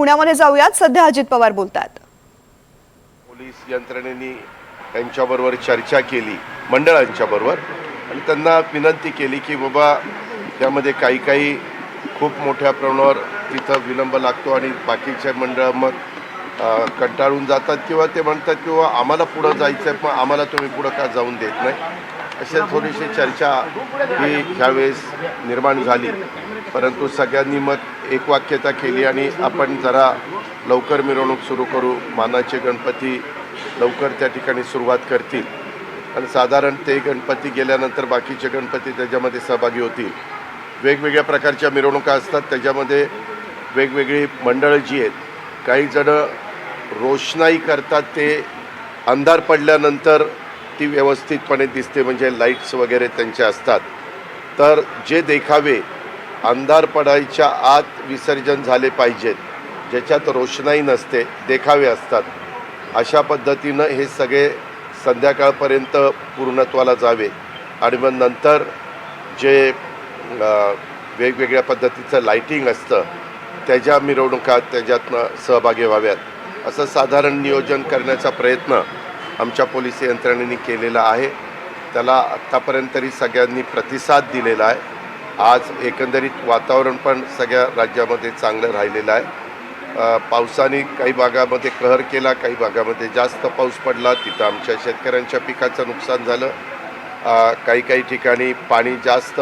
पुण्यामध्ये जाऊयात. सध्या अजित पवार बोलतात. पोलीस यंत्रणेने त्यांच्याबरोबर चर्चा केली मंडळांच्या बरोबर. आणि त्यांना विनंती केली की बाबा त्यामध्ये काही काही खूप मोठ्या प्रमाणावर तिथं विलंब लागतो आणि बाकीचे मंडळ मग कंटाळून जातात किंवा ते म्हणतात किंवा आम्हाला पुढं जायचं आहे पण आम्हाला तुम्ही पुढं का जाऊन देत नाही? अशी थोडीशी चर्चा ही ह्यावेळेस निर्माण झाली. परंतु सगळ्यांनी मग एकवाक्यता केली आणि आपण जरा लवकर मिरवणूक सुरू करू. मानाचे गणपती लवकर त्या ठिकाणी सुरुवात करतील. आणि साधारण ते गणपती गेल्यानंतर बाकीचे गणपती त्याच्यामध्ये सहभागी होतील. वेगवेगळ्या प्रकारच्या मिरवणुका असतात. त्याच्यामध्ये वेगवेगळी मंडळं जी आहेत काही जणं रोषणाई करतात. ते अंधार पडल्यानंतर ती व्यवस्थितपणे दिसते म्हणजे लाईट्स वगैरे त्यांचे असतात. तर जे देखावे अंधार पडायच्या आत विसर्जन झाले पाहिजेत. ज्याच्यात रोषणाई नसते देखावे असतात. अशा पद्धतीनं हे सगळे संध्याकाळपर्यंत पूर्णत्वाला जावे. आणि मग नंतर जे वेगवेगळ्या पद्धतीचं लाईटिंग असतं त्याच्या मिरवणुका त्याच्यातनं सहभागी व्हाव्यात. असं साधारण नियोजन करण्याचा प्रयत्न आमच्या पोलीस यंत्रणेने केलेला आहे. त्याला आत्तापर्यंत तरी सगळ्यांनी प्रतिसाद दिलेला आहे. आज एकंदरीत वातावरण पण सगळ्या राज्यामध्ये चांगलं राहिलेलं आहे. पावसाने काही भागामध्ये कहर केला काही भागामध्ये जास्त पाऊस पडला. तिथं आमच्या शेतकऱ्यांच्या पिकाचं नुकसान झालं. काही काही ठिकाणी पाणी जास्त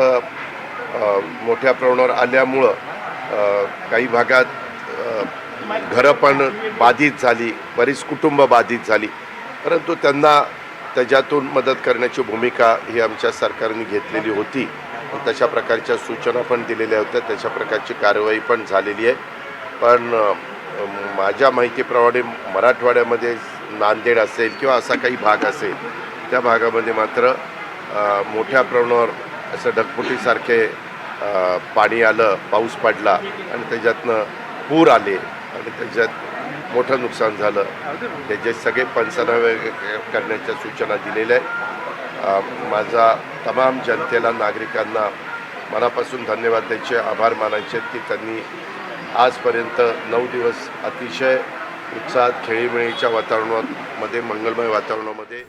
मोठ्या प्रमाणावर आल्यामुळं काही भागात घरं पण बाधित झाली बरीच कुटुंब बाधित झाली. परंतु त्यांना त्याच्यातून मदत करण्याची भूमिका ही आमच्या सरकारने घेतलेली होती. तशा प्रकारच्या सूचना पण दिलेल्या होत्या तशा प्रकारची कारवाई पण झालेली आहे. पण माझ्या माहितीप्रमाणे मराठवाड्यामध्ये नांदेड असेल किंवा असा काही भाग असेल त्या भागामध्ये मात्र मोठ्या प्रमाणावर असं ढगफुटीसारखे पाणी आलं पाऊस पडला आणि त्याच्यातनं पूर आले आणि त्याच्यात मोठं नुकसान झालं. त्याचे सगळे पंचनामे करण्याच्या सूचना दिलेल्या आहेत. माझा तमाम जनतेला नागरिकांना मनापासून धन्यवाद द्यायचे आभार मानायचे आहेत की त्यांनी आजपर्यंत नऊ दिवस अतिशय उत्साहात खेळीमेळीच्या वातावरणामध्ये मंगलमय वातावरणामध्ये